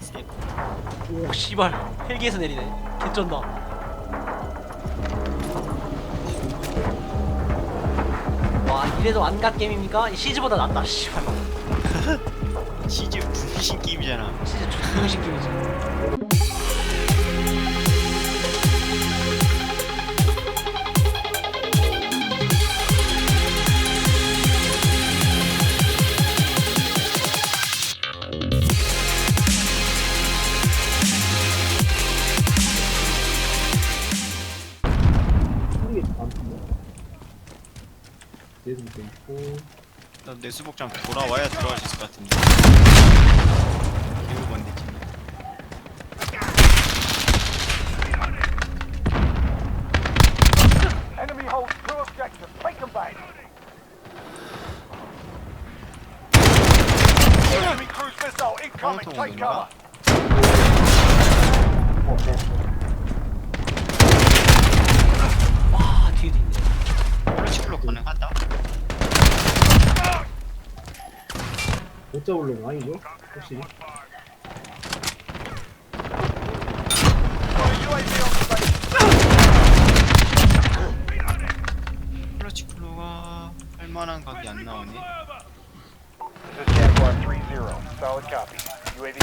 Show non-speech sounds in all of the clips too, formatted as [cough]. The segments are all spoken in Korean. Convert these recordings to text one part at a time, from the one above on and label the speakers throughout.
Speaker 1: 스텝.
Speaker 2: 오 씨발 헬기에서 내리네 개쩐다 와 이래도 안갓 게임입니까? 이 시즈보다 낫다 씨발 [laughs]
Speaker 1: 시즈 분신 게임이잖아.
Speaker 2: 시즈 존중신 게임이지
Speaker 3: 내수도 있고.
Speaker 1: 나내 수복장 돌아와야 들어갈 수 있을 것 같은데. 개우 건데 지금.
Speaker 4: Enemy holds two objectives. Take them back. Enemy cruise missile incoming.
Speaker 1: 통통
Speaker 4: Take
Speaker 1: 오는가?
Speaker 4: cover.
Speaker 3: 어, 네.
Speaker 2: 와 뒤에도 있네
Speaker 1: 플러치플로 가능하다.
Speaker 3: 못 잡으려면 아니죠? 확실히.
Speaker 4: Got a UAV on station.
Speaker 1: 플러치플로가 할 만한 각이 안 나오네.
Speaker 4: This is Jaguar 3-0. Solid copy. UAV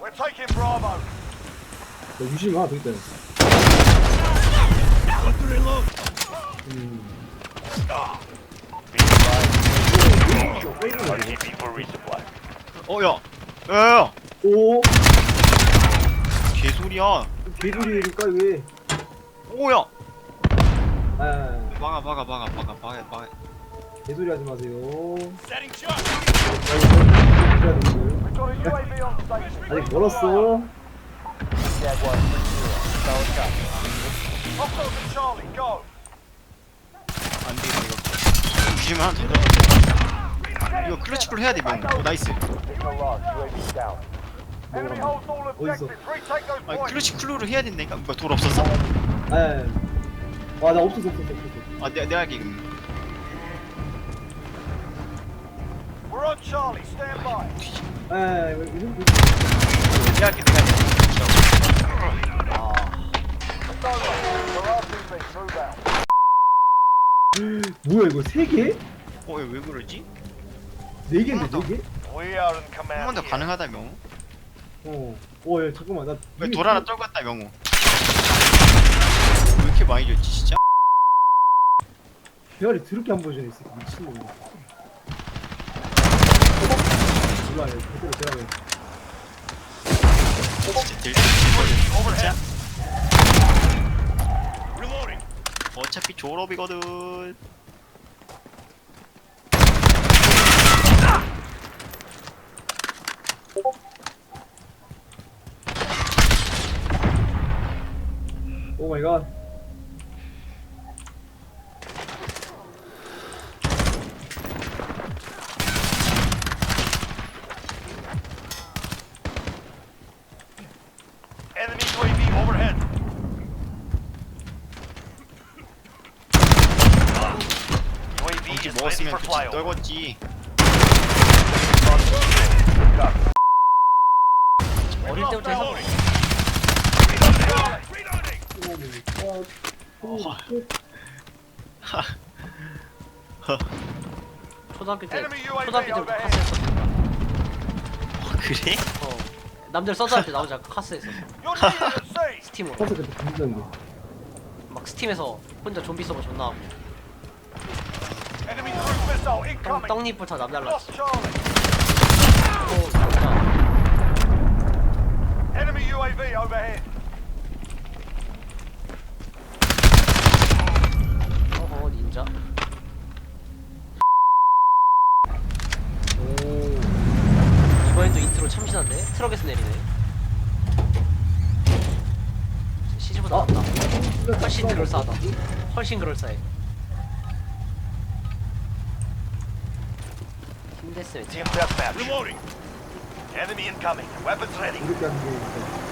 Speaker 4: We're taking Bravo.
Speaker 3: 야, 유심히 와, 되겠다. 음,
Speaker 4: Be advised, RTB for resupply.
Speaker 1: 어 야, 야 야 야,
Speaker 3: 오!
Speaker 1: 개소리야.
Speaker 3: 개소리니까 왜?
Speaker 1: 오야,
Speaker 3: 아,
Speaker 1: 막아 막아 막아 막아 막아 막아.
Speaker 3: 개소리 하지 마세요.
Speaker 4: Setting shot.
Speaker 3: 해야 되는데.
Speaker 4: We've got a UAV on station.
Speaker 3: 아직 멀었어.
Speaker 4: Jaguar 3-0. Solid copy. Hostiles at Charlie. Go.
Speaker 1: 안 돼, 이거. 되다. 이거 클러치플로 해야 돼, 명. 오, 나이스. 아,
Speaker 4: points.
Speaker 1: 클러치플로를 해야 된다니까. 뭐야, 돌 없었어?
Speaker 3: 아, 와, 나 없었어, 없었어, 없었어.
Speaker 1: 아, 내가 내가 할게. 그럼.
Speaker 4: We're on Charlie. Stand by.
Speaker 3: 아, 이거, 이거, 이거.
Speaker 1: 내가 할게, 내가 할게.
Speaker 2: 아.
Speaker 3: 뭐야, 이거 세 개?
Speaker 1: 어, 왜, 왜 그러지?
Speaker 3: 네 개인데, 네 개?
Speaker 4: We are in
Speaker 1: 한
Speaker 4: command.
Speaker 1: 번 더
Speaker 4: here.
Speaker 1: 가능하다, 명호.
Speaker 3: 어. 어, 야, 잠깐만, 나.
Speaker 1: 왜
Speaker 3: 이미
Speaker 1: 돌 하나 떨고 갔다, 명호. 왜 이렇게 많이 줬지, 진짜?
Speaker 3: 대가리 드럽게 한 버전이 있어, 미친놈. 일로 와, 그대로 대가리.
Speaker 1: 진짜 들 진짜.
Speaker 4: Reloading.
Speaker 1: 어차피 졸업이거든.
Speaker 3: 오 마이 갓.
Speaker 4: Enemy UAV overhead. UAV
Speaker 1: 경기
Speaker 4: is ready
Speaker 1: 먹었으면
Speaker 4: for
Speaker 1: 그치
Speaker 4: flyover.
Speaker 1: 떨궜지.
Speaker 4: Copy.
Speaker 2: 어릴 때부터 해서
Speaker 3: 오 마이 갓.
Speaker 2: 초등학교 때
Speaker 4: Enemy UAV
Speaker 2: 초등학교 때부터
Speaker 4: overhead.
Speaker 2: 카스 했었어
Speaker 1: 어, 그래?
Speaker 2: 어 남들 서드할 때 나오지 않고 카스 했었어
Speaker 4: You're needed at sea.
Speaker 2: 스팀으로
Speaker 3: 커서 그때 분진한데.
Speaker 2: 막 스팀에서 혼자 좀비 서버 존나 하고
Speaker 4: Enemy cruise missile
Speaker 2: 떡,
Speaker 4: incoming.
Speaker 2: 떡잎부터 남달랐어
Speaker 4: Lost Charlie.
Speaker 2: 또 진짜
Speaker 4: Enemy UAV overhead.
Speaker 2: 어허 닌자
Speaker 3: 오.
Speaker 2: 인트로 참신한데? 트럭에서 내리네 시즈보다
Speaker 3: 어?
Speaker 2: 낫다 훨씬 그럴싸하다 훨씬 그럴싸해 힘댔으면
Speaker 4: Team deathmatch. Reloading. Enemy incoming. Weapons ready.
Speaker 3: 이렇게 하는 게 있어.